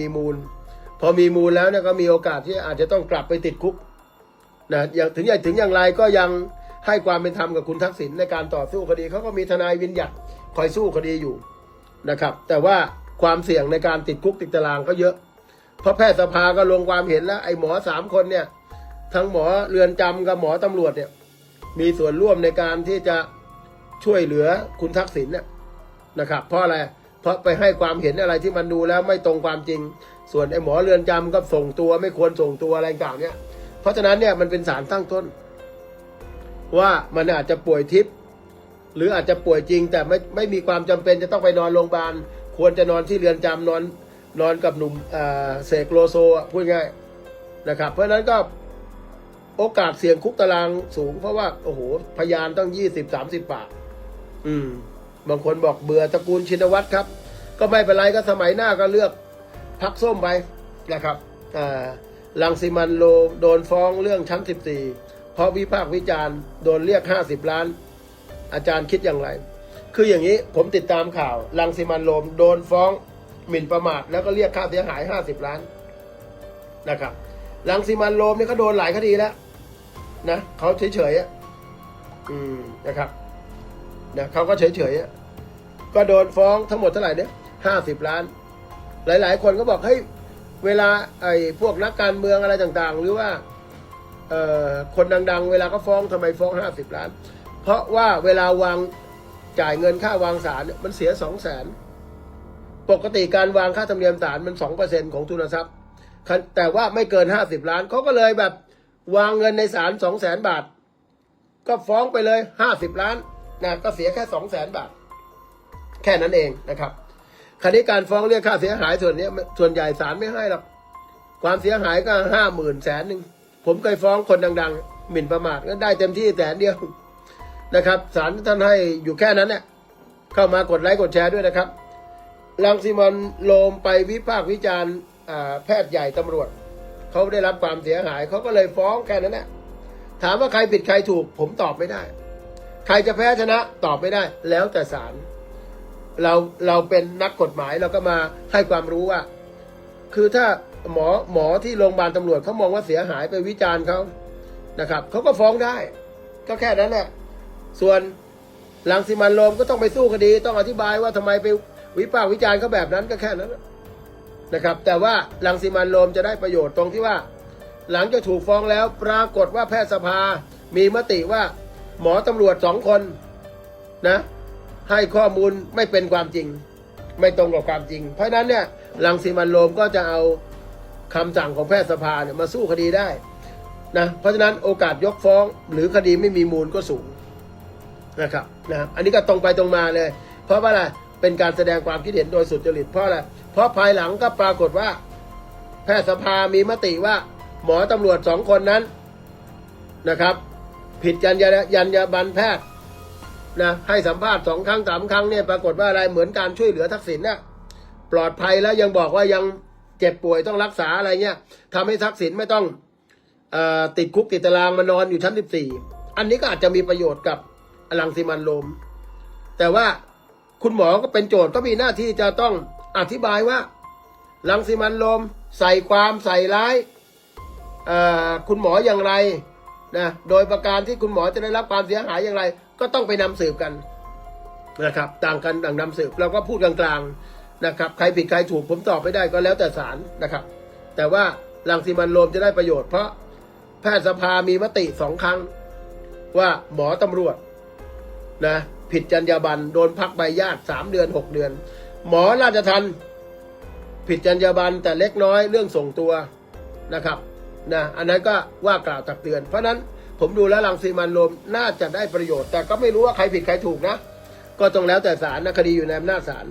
มีมูล พอมีมูลแล้วเนี่ยก็มีโอกาสที่อาจจะต้องกลับไปติดคุกนะอย่างถึงอย่างถึงอย่างไรก็ยังให้ความเป็นธรรมกับคุณทักษิณในการต่อสู้คดีเขาก็มีทนายวินยัตคอยสู้คดีอยู่นะครับ แต่ว่าความเสี่ยงในการติดคุกติดตารางก็เยอะ เพราะแพทยสภาก็ลงความเห็นแล้วไอ้หมอสามคนเนี่ยทั้งหมอเรือนจำกับหมอตำรวจเนี่ยมีส่วนร่วมในการที่จะช่วยเหลือคุณทักษิณเนี่ยนะครับ เพราะอะไร เพราะไปให้ความเห็นอะไรที่มันดูแล้วไม่ตรงความจริง ส่วนไอ้หมอเรือนจำก็ส่งตัวไม่ควรส่งตัวอะไรต่างเนี่ย เพราะฉะนั้นเนี่ยมันเป็นสารตั้งต้น ว่ามันอาจจะป่วยทิพย์หรืออาจจะป่วยจริง แต่ไม่ไม่มีความจำเป็นจะต้องไปนอนโรงพยาบาล ควรจะนอนที่เรือนจำนอนนอนกับหนุ่มอ่าเสกโลโซพูดง่ายนะครับ เพราะฉะนั้นก็โอกาสเสี่ยงคุกตารางสูง เพราะว่าโอ้โหพยานต้องยี่สิบสามสิบปาก อืม บางคนบอกเบื่อตระกูลชินวัตรครับ ก็ไม่เป็นไรก็สมัยหน้าก็เลือกพักส้มไปนะครับลังสิมันโลมโดนฟ้องเรื่องชั้น 14 เพราะวิพากษ์วิจารณ์โดนเรียก 50 ล้าน อาจารย์คิดอย่างไร คืออย่างนี้ผมติดตามข่าว ลังสิมันโลมโดนฟ้องหมิ่นประมาทแล้วก็เรียกค่าเสียหาย 50 ล้านนะครับลังสิมันโลมนี่เขาโดนหลายคดีแล้วนะเขาเฉยๆอืมนะครับนะเขาก็เฉยๆก็โดนฟ้องทั้งหมดเท่าไหร่เนี่ย ห้าสิบล้าน หลาย ๆ คนก็บอกเฮ้ยเวลาไอ้พวกนักการเมืองอะไรต่างๆ หรือว่าเอ่อคนดัง ๆ เวลาก็ฟ้องทำไมฟ้องห้าสิบล้าน เพราะว่าเวลาวางจ่ายเงินค่าวางสารเนี่ยมันเสียสองแสนปกติการวางค่าธรรมเนียมศาลมันสองเปอร์เซ็นของทุนทรัพย์ แต่ว่าไม่เกินห้าสิบล้านเขาก็เลยแบบวางเงินในศาลสองแสนบาท ก็ฟ้องไปเลยห้าสิบล้านนะก็เสียแค่สองแสนบาท แค่นั้นเองนะครับ คราวนี้การฟ้องเรียกค่าเสียหายส่วนนี้ส่วนใหญ่ศาลไม่ให้หรอกความเสียหายก็ห้าหมื่นแสนหนึ่งผมเคยฟ้องคนดัง ๆ หมิ่นประมาทก็ได้เต็มที่แสนเดียวนะครับศาลท่านให้อยู่แค่นั้นเนี่ยเข้ามากดไลค์กดแชร์ด้วยนะครับลังสิมันโลมไปวิพากษ์วิจารณ์แพทย์ใหญ่ตำรวจเขาได้รับความเสียหายเขาก็เลยฟ้องแค่นั้นแหละถามว่าใครผิดใครถูก ผมตอบไม่ได้ ใครจะแพ้ชนะตอบไม่ได้ แล้วแต่ศาล เราเราเป็นนักกฎหมายเราก็มาให้ความรู้ว่า คือถ้าหมอหมอที่โรงพยาบาลตำรวจเขามองว่าเสียหายไปวิจารณ์เขานะครับเขาก็ฟ้องได้ ก็แค่นั้นแหละส่วนลังสิมันโรมก็ต้องไปสู้คดี ต้องอธิบายว่าทำไมไปวิพากษ์วิจารณ์เขาแบบนั้นก็แค่นั้นนะครับ แต่ว่าลังสิมันโรมจะได้ประโยชน์ตรงที่ว่า หลังจากถูกฟ้องแล้วปรากฏว่าแพทยสภามีมติว่า หมอตำรวจสองคนนะ ให้ข้อมูลไม่เป็นความจริง ไม่ตรงกับความจริง เพราะฉะนั้นเนี่ยลังสีมันโรมก็จะเอาคำสั่งของแพทยสภาเนี่ยมาสู้คดีได้นะเพราะฉะนั้นโอกาสยกฟ้องหรือคดีไม่มีมูลก็สูงนะครับนะอันนี้ก็ตรงไปตรงมาเลย เพราะว่าอะไรเป็นการแสดงความคิดเห็นโดยสุจริตเพราะอะไรเพราะภายหลังก็ปรากฏว่า แพทยสภามีมติว่า หมอตำรวจสองคนนั้นนะครับ ผิดจรรยายัญญาบันแพทย์ นะให้สัมภาษณ์สองครั้งสามครั้งเนี่ยปรากฏว่าอะไรเหมือนการช่วยเหลือทักษิณน่ะปลอดภัยแล้วยังบอกว่ายังเจ็บป่วยต้องรักษาอะไรเงี้ยทำให้ทักษิณไม่ต้องอติดคุกติดตารางมานอนอยู่ชั้นสิบสี่อันนี้ก็อาจจะมีประโยชน์กับอลังสิมันโลม แต่ว่าคุณหมอก็เป็นโจทย์ก็มีหน้าที่จะต้องอธิบายว่าลังสิมันโลมใส่ความใส่ร้ายคุณหมออย่างไรนะโดยประการที่คุณหมอจะได้รับความเสียหายอย่างไร ก็ต้องไปนำสืบกันนะครับ ต่างกันต่างนำสืบเราก็พูดกลางๆนะครับใครผิดใครถูกผมตอบไม่ได้ก็แล้วแต่ศาลนะครับ แต่ว่าลังสีมันโรมจะได้ประโยชน์เพราะแพทยสภามีมติสองครั้ง ว่าหมอตำรวจนะผิดจรรยาบรรณโดนพักใบญาติสามเดือนหกเดือน หมอราชทันผิดจรรยาบรรณแต่เล็กน้อยเรื่องส่งตัวนะครับนะอันนั้นก็ว่ากล่าวตักเตือน เพราะนั้น ผมดูแล้วลังสีมันโรมน่าจะได้ประโยชน์ แต่ก็ไม่รู้ว่าใครผิดใครถูกนะ ก็ต้องแล้วแต่ศาลนะคดีอยู่ในอำนาจศาล